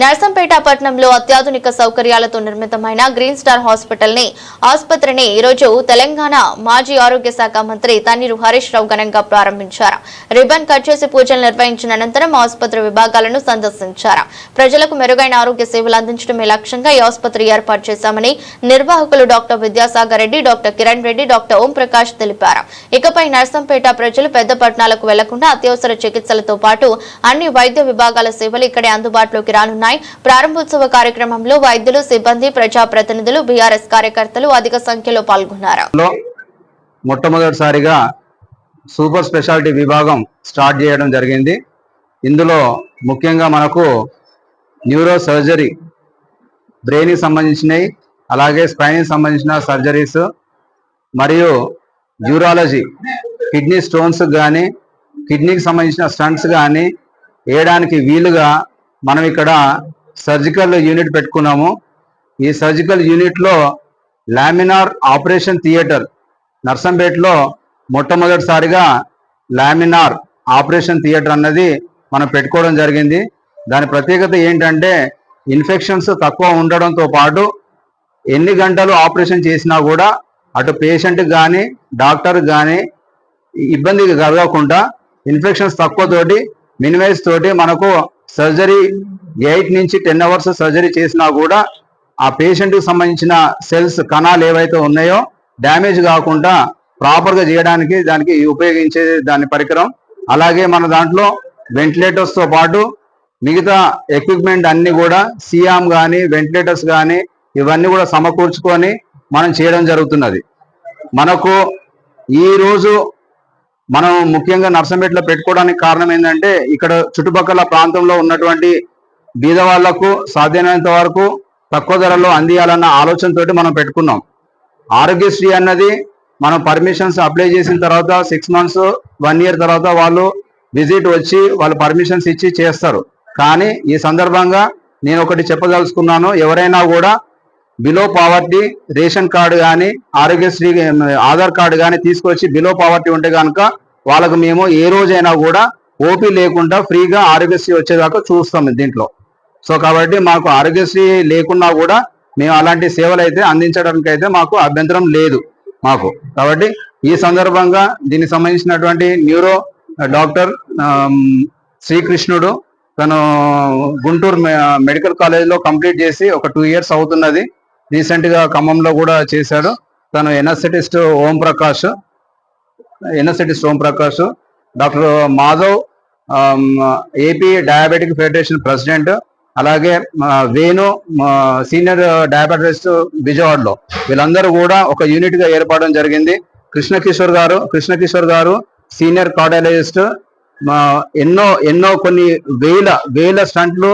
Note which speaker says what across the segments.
Speaker 1: నర్సంపేట పట్టణంలో అత్యాధునిక సౌకర్యాలతో నిర్మితమైన గ్రీన్ స్టార్ హాస్పిటల్ని ఆసుపత్రిని ఈరోజు తెలంగాణ మాజీ ఆరోగ్య శాఖ మంత్రి తన్నీరు హరీష్ రావు ఘనంగా ప్రారంభించారు. రిబన్ కట్ చేసి పూజలు నిర్వహించిన అనంతరం ఆసుపత్రి విభాగాలను సందర్శించారు. ప్రజలకు మెరుగైన ఆరోగ్య సేవలు అందించడమే లక్ష్యంగా ఈ ఆసుపత్రి ఏర్పాటు చేశామని నిర్వాహకులు doctor Vidyasagar Reddy doctor Kiran Reddy doctor Om Prakash తెలిపారు. ఇకపై నర్సంపేట ప్రజలు పెద్ద పట్టణాలకు వెళ్ళకుండా అత్యవసర చికిత్సలతో పాటు అన్ని వైద్య విభాగాల సేవలు ఇక్కడే అందుబాటులోకి రాను ఉన్నాయి. ప్రారంభోత్సవ కార్యక్రమంలో వైద్యులు సిబ్బంది ప్రజాప్రతినిధులు బీఆర్ఎస్ కార్యకర్తలు అధిక సంఖ్యలో పాల్గొన్నారు.
Speaker 2: మొట్టమొదటిసారిగా సూపర్ స్పెషాలిటీ విభాగం స్టార్ట్ చేయడం జరిగింది. ఇందులో ముఖ్యంగా మనకు న్యూరో సర్జరీ బ్రెయిన్కి సంబంధించినవి అలాగే స్పైన్కి సంబంధించిన సర్జరీస్ మరియు జ్యూరాలజీ కిడ్నీ స్టోన్స్ కానీ కిడ్నీకి సంబంధించిన స్టంట్స్ కానీ వేయడానికి వీలుగా మనం ఇక్కడ సర్జికల్ యూనిట్ పెట్టుకున్నాము. ఈ సర్జికల్ యూనిట్లో లామినార్ ఆపరేషన్ థియేటర్ నర్సంపేటలో మొట్టమొదటిసారిగా లామినార్ ఆపరేషన్ థియేటర్ అన్నది మనం పెట్టుకోవడం జరిగింది. దాని ప్రత్యేకత ఏంటంటే ఇన్ఫెక్షన్స్ తక్కువ ఉండడంతో పాటు ఎన్ని గంటలు ఆపరేషన్ చేసినా కూడా అటు పేషెంట్ కానీ డాక్టర్ కానీ ఇబ్బంది కలగకుండా ఇన్ఫెక్షన్స్ తక్కువతోటి మినిమైజ్ తోటి మనకు సర్జరీ ఎయిట్ నుంచి టెన్ అవర్స్ సర్జరీ చేసినా కూడా ఆ పేషెంట్కి సంబంధించిన సెల్స్ కణాలు ఏవైతే ఉన్నాయో డ్యామేజ్ కాకుండా ప్రాపర్గా చేయడానికి దానికి ఉపయోగించే దాని పరికరం. అలాగే మన దాంట్లో వెంటిలేటర్స్తో పాటు మిగతా ఎక్విప్మెంట్ అన్ని కూడా సియామ్ కానీ వెంటిలేటర్స్ కానీ ఇవన్నీ కూడా సమకూర్చుకొని మనం చేయడం జరుగుతున్నది. మనకు ఈ రోజు మనం ముఖ్యంగా నర్సంపేటలో పెట్టుకోవడానికి కారణం ఏంటంటే ఇక్కడ చుట్టుపక్కల ప్రాంతంలో ఉన్నటువంటి బీద వాళ్ళకు సాధ్యమైనంత వరకు తక్కువ ధరలో అందియాలన్న ఆలోచనతోటి మనం పెట్టుకున్నాం. ఆరోగ్యశ్రీ అన్నది మనం పర్మిషన్స్ అప్లై చేసిన తర్వాత సిక్స్ మంత్స్ వన్ ఇయర్ తర్వాత వాళ్ళు విజిట్ వచ్చి వాళ్ళు పర్మిషన్స్ ఇచ్చి చేస్తారు. కానీ ఈ సందర్భంగా నేను ఒకటి చెప్పదలుచుకున్నాను ఎవరైనా కూడా బిలో పావర్టీ రేషన్ కార్డు కానీ ఆరోగ్యశ్రీ ఆధార్ కార్డు కానీ తీసుకొచ్చి బిలో పావర్టీ ఉంటే కనుక వాళ్ళకు మేము ఏ రోజైనా కూడా ఓపీ లేకుండా ఫ్రీగా ఆరోగ్యశ్రీ వచ్చేదాకా చూస్తాం దీంట్లో. సో కాబట్టి మాకు ఆరోగ్యశ్రీ లేకున్నా కూడా మేము అలాంటి సేవలు అయితే అందించడానికి అయితే మాకు అభ్యంతరం లేదు మాకు. కాబట్టి ఈ సందర్భంగా దీనికి సంబంధించినటువంటి న్యూరో డాక్టర్ శ్రీకృష్ణుడు తను గుంటూరు మెడికల్ కాలేజ్లో కంప్లీట్ చేసి ఒక టూ ఇయర్స్ అవుతున్నది. రీసెంట్గా ఖమ్మంలో కూడా చేశాడు. తను anaesthetist Om Prakash anaesthetist Om Prakash doctor Madhav AP diabetic federation president అలాగే వేణు సీనియర్ డయాబెటిస్ట్ విజయవాడలో. వీళ్ళందరూ కూడా ఒక యూనిట్గా ఏర్పడడం జరిగింది. కృష్ణకిషోర్ గారు కృష్ణకిషోర్ గారు సీనియర్ కార్డియాలజిస్ట్ ఎన్నో ఎన్నో కొన్ని వేల వేల స్టంట్లు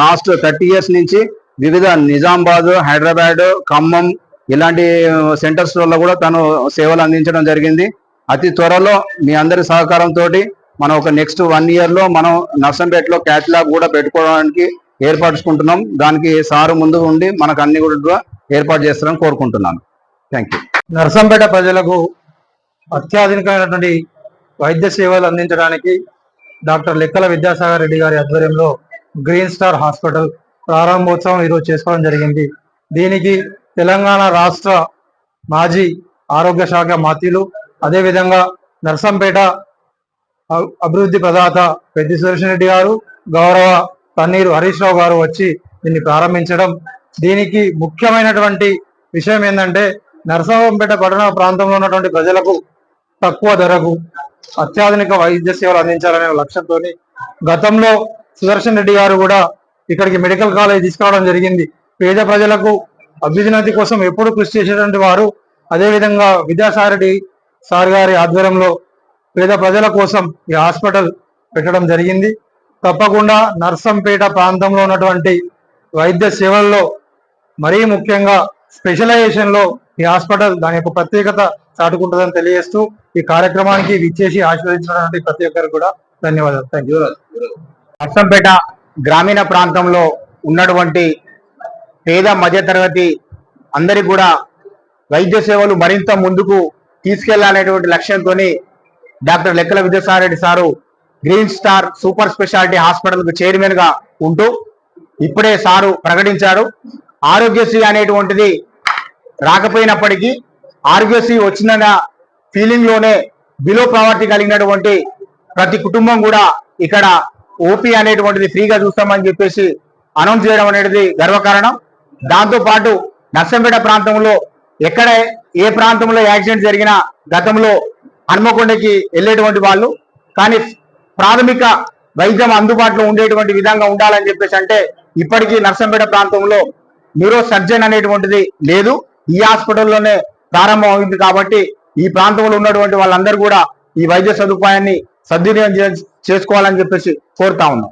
Speaker 2: లాస్ట్ థర్టీ ఇయర్స్ నుంచి వివిధ నిజామాబాద్ హైదరాబాద్ ఖమ్మం ఇలాంటి సెంటర్స్ వల్ల కూడా తను సేవలు అందించడం జరిగింది. అతి త్వరలో మీ అందరి సహకారంతో మనం ఒక నెక్స్ట్ వన్ ఇయర్లో మనం నర్సంపేటలో క్యాట్లాగ్ కూడా పెట్టుకోవడానికి ఏర్పరచుకుంటున్నాం. దానికి సారు ముందు ఉండి మనకు అన్ని కూడా ఏర్పాటు చేస్తారని కోరుకుంటున్నాను. థ్యాంక్ యూ
Speaker 3: నర్సంపేట ప్రజలకు అత్యాధునికమైనటువంటి వైద్య సేవలు అందించడానికి డాక్టర్ లెక్కల విద్యాసాగర్ రెడ్డి గారి ఆధ్వర్యంలో గ్రీన్ స్టార్ హాస్పిటల్ ప్రారంభోత్సవం ఈరోజు చేసుకోవడం జరిగింది. దీనికి తెలంగాణ రాష్ట్ర మాజీ ఆరోగ్య శాఖ మాతీలు అదేవిధంగా నర్సంపేట అభివృద్ధి ప్రదాత పెద్ది సురేషన్ రెడ్డి గారు గౌరవ తన్నీరు హరీష్ రావు గారు వచ్చి దీన్ని ప్రారంభించడం. దీనికి ముఖ్యమైనటువంటి విషయం ఏంటంటే నరసరావుపేట పట్టణ ప్రాంతంలో ఉన్నటువంటి ప్రజలకు తక్కువ ధరకు అత్యాధునిక వైద్య సేవలు అందించాలనే లక్ష్యంతో గతంలో సుదర్శన్ రెడ్డి గారు కూడా ఇక్కడికి మెడికల్ కాలేజ్ తీసుకురావడం జరిగింది. పేద ప్రజలకు అభ్యున్నతి కోసం ఎప్పుడు కృషి చేసేటువంటి వారు అదేవిధంగా విద్యాసాగర్ సార్ గారి ఆధ్వర్యంలో పేద ప్రజల కోసం ఈ హాస్పిటల్ పెట్టడం జరిగింది. తప్పకుండా నర్సంపేట ప్రాంతంలో ఉన్నటువంటి వైద్య సేవల్లో మరీ ముఖ్యంగా స్పెషలైజేషన్లో ఈ హాస్పిటల్ దాని యొక్క ప్రత్యేకత చాటుకుంటుందని తెలియజేస్తూ ఈ కార్యక్రమానికి విచ్చేసి ఆశీర్వదించినటువంటి ప్రతి ఒక్కరికి కూడా ధన్యవాదాలు. థ్యాంక్ యూ
Speaker 4: నర్సంపేట గ్రామీణ ప్రాంతంలో ఉన్నటువంటి పేద మధ్యతరగతి అందరికి కూడా వైద్య సేవలు మరింత ముందుకు తీసుకెళ్ళాలనేటువంటి లక్ష్యంతో doctor Lekkala Vidyasagar Reddy sir green star super speciality హాస్పిటల్కు చైర్మన్గా ఉంటూ ఇప్పుడే సారు ప్రకటించారు. ఆరోగ్యశ్రీ అనేటువంటిది రాకపోయినప్పటికీ ఆరోగ్యశ్రీ వచ్చిందన్న ఫీలింగ్లోనే బిలో ప్రావర్టీ కలిగినటువంటి ప్రతి కుటుంబం కూడా ఇక్కడ ఓపీ అనేటువంటిది ఫ్రీగా చూస్తామని చెప్పేసి అనౌన్స్ చేయడం అనేది గర్వకారణం. దాంతోపాటు నర్సంపేట ప్రాంతంలో ఎక్కడ ఏ ప్రాంతంలో యాక్సిడెంట్ జరిగినా గతంలో హన్మకొండకి వెళ్ళేటువంటి వాళ్ళు కానీ ప్రాథమిక వైద్యం అందుబాటులో ఉండేటువంటి విధంగా ఉండాలని చెప్పేసి అంటే ఇప్పటికీ నర్సంపేట ప్రాంతంలో న్యూరో సర్జన్ అనేటువంటిది లేదు. ఈ హాస్పిటల్లోనే ప్రారంభం అయింది కాబట్టి ఈ ప్రాంతంలో ఉన్నటువంటి వాళ్ళందరూ కూడా ఈ వైద్య సదుపాయాన్ని సద్వినియోగం చేసుకోవాలని చెప్పేసి కోరుతా ఉన్నాం.